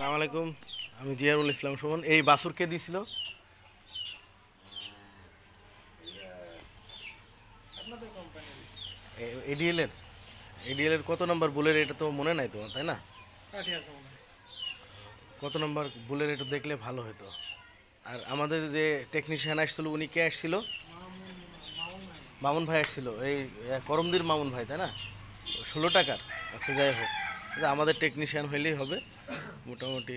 সালাম আলাইকুম আমি জিয়ারুল ইসলাম সুমন। এই বাসুর কে দিছিল? এডিএল এর এডিএল এর কত নম্বর বুলের এটা তো মনে নাই তোমার তাই না? কত নম্বর বুলের এটা দেখলে ভালো হতো। আর আমাদের যে টেকনিশিয়ান আসছিল উনি কে আসছিল? মামুন ভাই আসছিল। এই করমদির মামুন ভাই তাই না? ষোলো টাকার আচ্ছা যাই হোক। আমাদের টেকনিশিয়ান হইলেই হবে। মোটামুটি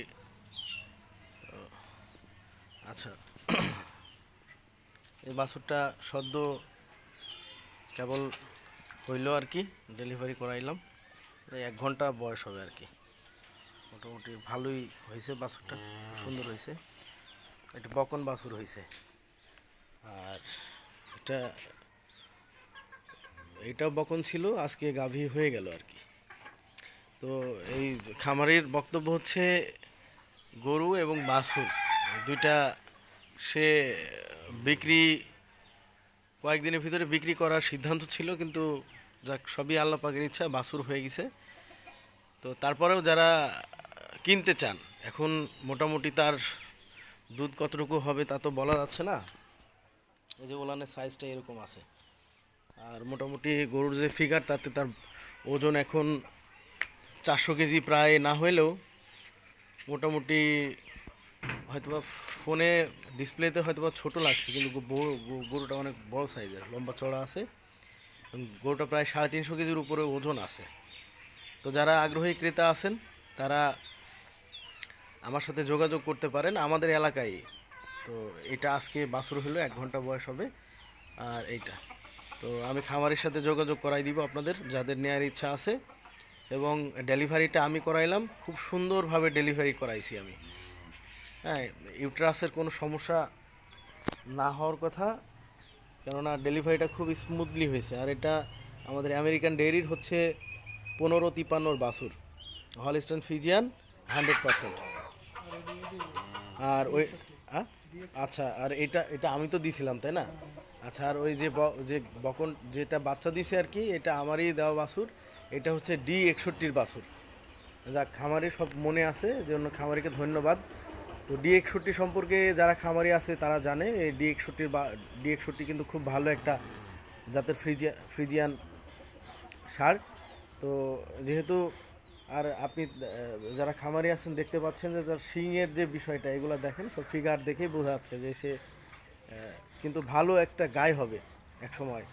আচ্ছা। এই বাছুরটা সদ্য কেবল হইল আর কি, ডেলিভারি করাইলাম। এক ঘণ্টা বয়স হবে আর কি। মোটামুটি ভালোই হয়েছে বাছুরটা, সুন্দর হয়েছে। একটা বকন বাছুর হয়েছে। আর এটা, এইটাও বকন ছিল, আজকে গাভী হয়ে গেল আর কি। তো এই খামারের বক্তব্য হচ্ছে গরু এবং বাছুর। দুইটা সে বিক্রি, কয়েকদিনের ভিতরে বিক্রি করার সিদ্ধান্ত ছিল, কিন্তু যাক, সবই আল্লাহ পাকের ইচ্ছা, বাছুর হয়ে গেছে। তো তারপরেও যারা কিনতে চান, এখন মোটামুটি তার দুধ কতটুকু হবে তা তো বলা যাচ্ছে না। এই যে ওলানের সাইজটা এরকম আছে। আর মোটামুটি গরুর যে ফিগার তাতে তার ওজন এখন চারশো কেজি প্রায় না হলেও মোটামুটি হয়তোবা ফোনে ডিসপ্লেতে হয়তোবা ছোট লাগছে, কিন্তু গরুটা অনেক বড় সাইজের, লম্বা চড়া আছে গরুটা প্রায় সাড়ে তিনশো কেজির উপরে ওজন আছে। তো যারা আগ্রহী ক্রেতা আছেন, তারা আমার সাথে যোগাযোগ করতে পারেন, আমাদের এলাকায়। তো এটা আজকে বাছুর হলো, এক ঘণ্টা বয়স হবে, আর এইটা। তো আমি খামারের সাথে যোগাযোগ করাই দিব আপনাদের, যাদের নেওয়ার ইচ্ছা আছে। এবং ডেলিভারিটা আমি করাইলাম, খুব সুন্দরভাবে ডেলিভারি করাইছি আমি। হ্যাঁ ইউট্রাসের কোনো সমস্যা না হওয়ার কথা, কেননা ডেলিভারিটা খুব স্মুথলি হয়েছে। আর এটা আমাদের আমেরিকান ডেয়ারির হচ্ছে পনেরো তিপান্নর বাছুর হলিস্টান ফিজিয়ান, হান্ড্রেড পার্সেন্ট। আর ওই? আচ্ছা আর এটা এটা আমি তো দিছিলাম, তাই না? আচ্ছা আর ওই যে যে বকন, যেটা বাচ্চা দিছে আর কি, এটা আমারই দেওয়া বাছুর। এটা হচ্ছে ডি একষট্টির বাছুর। যা খামারি সব মনে আছে জন্য খামারিকে ধন্যবাদ। তো ডি একষট্টি সম্পর্কে যারা খামারি আছে, তারা জানে, এই ডি একষট্টির বা, ডি একষট্টি কিন্তু খুব ভালো একটা জাতের ফ্রিজিয়া ফ্রিজিয়ান সার। তো যেহেতু, আর আপনি যারা খামারি আছেন, দেখতে পাচ্ছেন যে তার শিংয়ের যে বিষয়টা, এগুলো দেখেন, সব ফিগার দেখেই বোঝা যাচ্ছে যে সে কিন্তু ভালো একটা গায়ে হবে এক সময়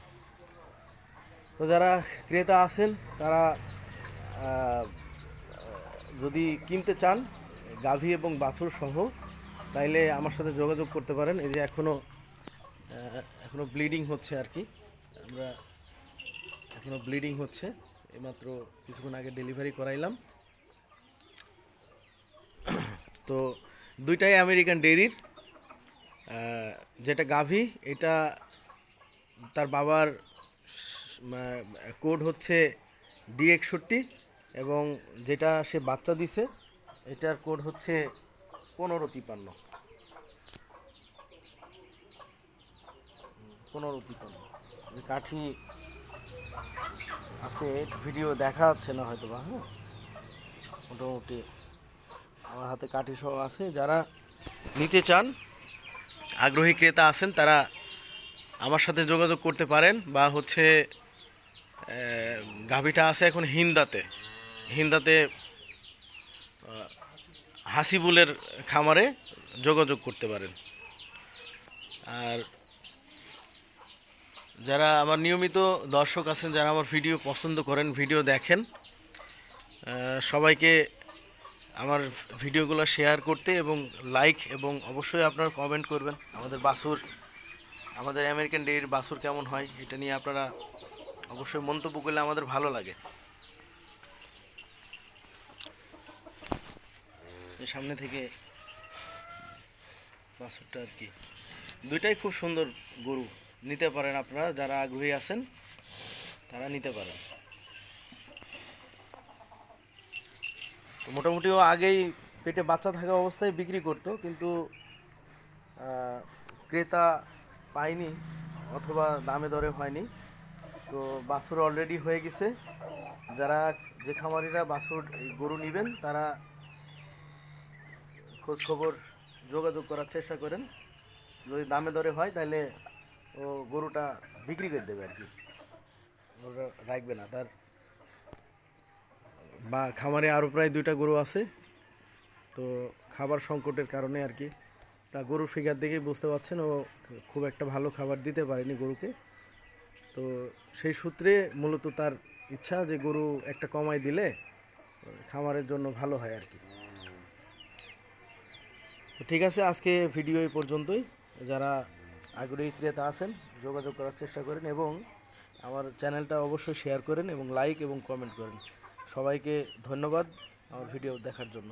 তো যারা ক্রেতা আছেন, তারা যদি কিনতে চান, গাভী এবং বাছুর সহ, তাইলে আমার সাথে যোগাযোগ করতে পারেন। এই যে এখনও এখনও ব্লিডিং হচ্ছে আর কি। আমরা এখনও ব্লিডিং হচ্ছে। এইমাত্র কিছুক্ষণ আগে ডেলিভারি করাইলাম। তো দুইটাই আমেরিকান ডেইরির। যেটা গাভী, এটা তার বাবার কোড হচ্ছে ডি একষট্টি এবং যেটা সে বাচ্চা দিছে, এটার কোড হচ্ছে পনেরো তিপান্ন। পনেরো তিপান্ন। কাঠি আছে ভিডিও দেখা যাচ্ছে না হয়তো বা হ্যাঁ? মোটামুটি আমার হাতে কাঠি সহ আছে, যারা নিতে চান, আগ্রহী ক্রেতা আছেন, তারা আমার সাথে যোগাযোগ করতে পারেন, বা হচ্ছে গাভীটা আছে এখন হিন্দাতে। হিন্দাতে হাসিবুলের খামারে যোগাযোগ করতে পারেন। আর যারা আমার নিয়মিত দর্শক আছেন, যারা আমার ভিডিও পছন্দ করেন, ভিডিও দেখেন সবাইকে আমার ভিডিওগুলো শেয়ার করতে এবং লাইক এবং অবশ্যই আপনারা কমেন্ট করবেন। আমাদের বাসুর আমাদের আমেরিকান ডেইর বাসুর কেমন হয়, এটা নিয়ে আপনারা অবশ্যই মন্তব্য করলে আমাদের ভালো লাগে। সামনে থেকে বাছুরটা আর কি। দুইটাই খুব সুন্দর গরু। নিতে পারেন আপনারা যারা আগ্রহী আছেন তারা নিতে পারেন। তো মোটামুটি ও আগেই পেটে বাচ্চা থাকা অবস্থায় বিক্রি করতো কিন্তু ক্রেতা পায়নি অথবা দামে দরে হয়নি। তো বাছুর অলরেডি হয়ে গেছে। যারা যে খামারিরা বাছুর, এই গরু নেবেন, তারা খোঁজ খবর যোগাযোগ করার চেষ্টা করেন। যদি দামে দরে হয়, তাহলে ও গরুটা বিক্রি করে দেবে আর কি। ওটা রাখবে না, তার বা খামারে আরও প্রায় দুইটা গরু আছে। তো খাবার সংকটের কারণে আর কি, তা গরুর ফিগার দেখেই বুঝতে পারছেন, ও খুব একটা ভালো খাবার দিতে পারেনি গরুকে। তো সেই সূত্রে মূলত তার ইচ্ছা যে গরু একটা কমাই দিলে খামারের জন্য ভালো হয় আর কি। তো ঠিক আছে, আজকে ভিডিও এই পর্যন্তই। যারা আগ্রহী ক্রেতা আছেন, যোগাযোগ করার চেষ্টা করেন এবং আমার চ্যানেলটা অবশ্যই শেয়ার করেন এবং লাইক এবং কমেন্ট করেন। সবাইকে ধন্যবাদ আমার ভিডিও দেখার জন্য।